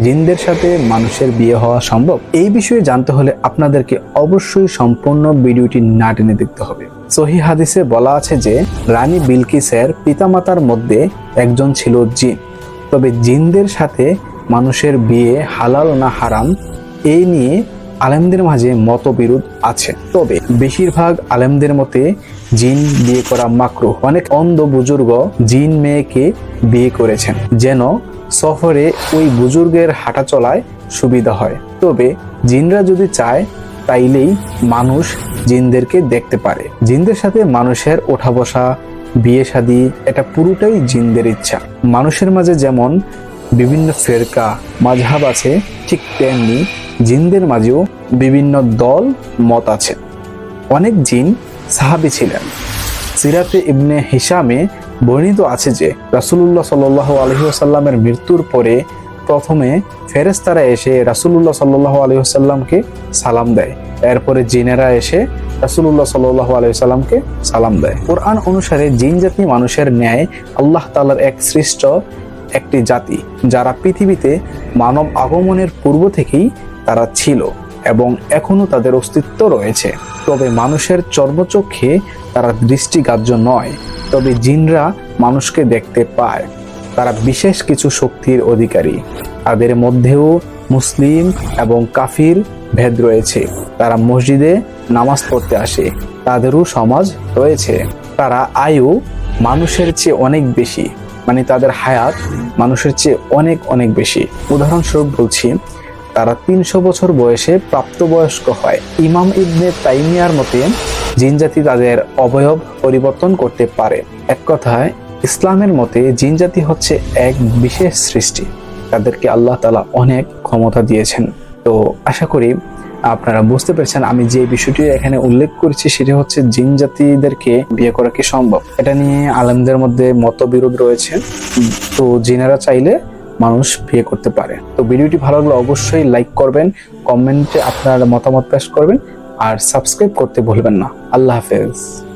জিনদের সাথে মানুষের বিয়ে হওয়া সম্ভব? এই বিষয়ে জানতে হলে আপনাদেরকে অবশ্যই সম্পূর্ণ ভিডিওটি না টেনে দেখতে হবে। সহি হাদিসে বলা আছে যে, রানী বিলকিসের পিতামাতার মধ্যে একজন ছিল জিন। তবে জিনদের সাথে মানুষের বিয়ে হালাল না হারাম, এই নিয়ে আলেমদের মাঝে মতবিরোধ আছে। তবে বেশিরভাগ আলেমদের মতে, জিন বিয়ে করা মাকরু অনেক অন্ধ বুজুর্গ জিন মেয়েকে বিয়ে করেছেন, যেন সফরে ওই বুজুর্গের হাঁটা চলায় সুবিধা হয়। তবে জিনরা যদি চায়, তাইলেই মানুষ জিনদেরকে দেখতে পারে। জিনদের সাথে মানুষের ওঠা বসা বিয়ে শাদী এটা পুরোটাই জিনদের ইচ্ছা। মানুষের মাঝে যেমন বিভিন্ন ফেরকা, মাঝহাব আছে, ঠিক তেমনি জিনদের মাঝেও বিভিন্ন দল, মত আছে। অনেক জিন সাহাবি ছিলেন। সিরাতে ইবনে হিসামে বর্ণিত আছে যে রাসুলুল্লাহ সাল আলহিহাসাল্লামের মৃত্যুর পরে প্রথমে ফেরেস্তারা এসে রাসুলুল্লাহ সাল্লাহ আলহিহাসাল্লামকে সালাম দেয়। এরপরে জিনেরা এসে রাসুলুল্লাহ সাল্লাহ আলহিহাল্লামকে সালাম দেয়। কোরআন অনুসারে জিন জাতি মানুষের ন্যায় আল্লাহ তালার এক সৃষ্ট একটি জাতি, যারা পৃথিবীতে মানব আগমনের পূর্ব থেকেই তারা ছিল এবং এখনও তাদের অস্তিত্ব রয়েছে। তবে মানুষের চর্মচক্ষে তারা দৃষ্টিগ্রাহ্য নয়। তবে জিনরা মানুষকে দেখতে পায়। তারা বিশেষ কিছু শক্তির অধিকারী। তাদের মধ্যেও মুসলিম এবং কাফির ভেদ রয়েছে। তারা মসজিদে নামাজ পড়তে আসে। তাদেরও সমাজ রয়েছে। তারা আয়ু মানুষের চেয়ে অনেক বেশি। মানে তাদের হায়াত মানুষের চেয়ে অনেক অনেক বেশি। উদাহরণস্বরূপ বলছি, তারা তিনশো বছর বয়সে প্রাপ্তবয়স্ক হয়। ইমাম ইবনে তাইমিয়ার মতে জিনজাতি তাদের অবয়ব পরিবর্তন করতে পারে। এক কথায়, ইসলামের মতে জিনজাতি হচ্ছে এক বিশেষ সৃষ্টি। তাদেরকে আল্লাহ তালা অনেক ক্ষমতা দিয়েছেন। তো আশা করি আপনারা বুঝতে পেরেছেন আমি যে বিষয়টি এখানে উল্লেখ করেছি সেটি হচ্ছে জিন জাতিদেরকে বিয়ে করা কি সম্ভব। এটা নিয়ে আলেমদের মধ্যে মতবিরোধ রয়েছে। তো জিনেরা চাইলে মানুষ বিয়ে করতে পারে। তো ভিডিওটি ভালো লাগলে অবশ্যই লাইক করবেন কমেন্টে আপনার মতামত পেশ করবেন। আর সাবস্ক্রাইব করতে ভুলবেন না। আল্লাহ হাফেজ।